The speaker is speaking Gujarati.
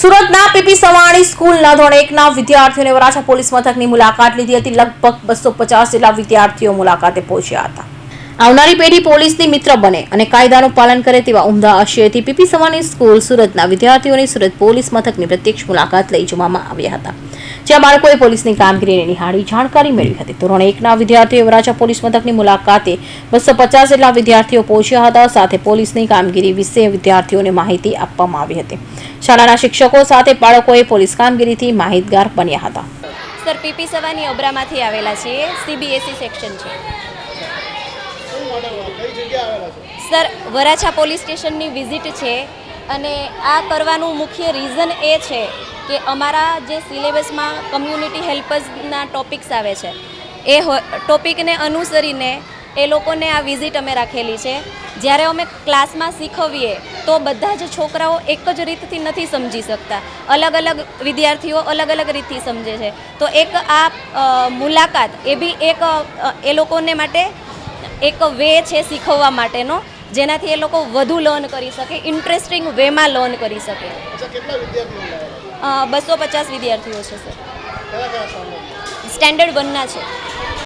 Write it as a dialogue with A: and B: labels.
A: સુરતના પીપી સવાણી સ્કૂલના ધોરણ એકના વિદ્યાર્થીઓને વરાછા પોલીસ મથકની મુલાકાત લીધી હતી. લગભગ બસો પચાસ જેટલા વિદ્યાર્થીઓ મુલાકાતે પહોંચ્યા હતા. આવનારી પેઢી પોલીસની મિત્ર બને અને કાયદાનું પાલન કરે તેવા ઉમદા આશયથી પીપી સવાણી સ્કૂલ સુરતના વિદ્યાર્થીઓની સુરત પોલીસ મથકની પ્રત્યક્ષ મુલાકાત લઈ જવામાં આવ્યા હતા. જ્યાં બાળકોએ પોલીસની કામગીરીને નિહાળી જાણકારી મેળવી હતી. ધોરણ એકના વિદ્યાર્થીઓ વરાછા પોલીસ મથકની મુલાકાતે બસો પચાસ જેટલા વિદ્યાર્થીઓ પહોંચ્યા હતા. સાથે પોલીસની કામગીરી વિશે વિદ્યાર્થીઓને માહિતી આપવામાં આવી હતી. શાળાના શિક્ષકો સાથે બાળકોએ પોલીસ કામગીરીથી માહિતગાર બન્યા હતા.
B: સર પીપી સવાની અબરામાંથી આવેલા છીએ સીબીએસઈ સેક્શન છે. સર વરાછા પોલીસ સ્ટેશનની વિઝિટ છે. અને આ કરવાનું મુખ્ય રીઝન એ છે કે અમારા જે સિલેબસમાં કમ્યુનિટી હેલ્પર્સના ટોપિક્સ આવે છે, એ ટોપિકને અનુસરીને એ લોકોને આ વિઝિટ અમે રાખેલી છે. જ્યારે અમે ક્લાસમાં શીખવીએ, તો બધા જ છોકરાઓ એક જ રીતથી નથી સમજી શકતા. અલગ અલગ વિદ્યાર્થીઓ અલગ અલગ રીતથી સમજે છે. તો એક આ મુલાકાત એ બી એક એ લોકોને માટે એક વે છે શીખવવા માટેનો. જેનાથી એ લોકો વધુ લર્ન કરી શકે ઇન્ટરેસ્ટિંગ વેમાં લર્ન કરી શકે. બસો પચાસ વિદ્યાર્થીઓ છે સર. સ્ટેન્ડર્ડ વનના છે.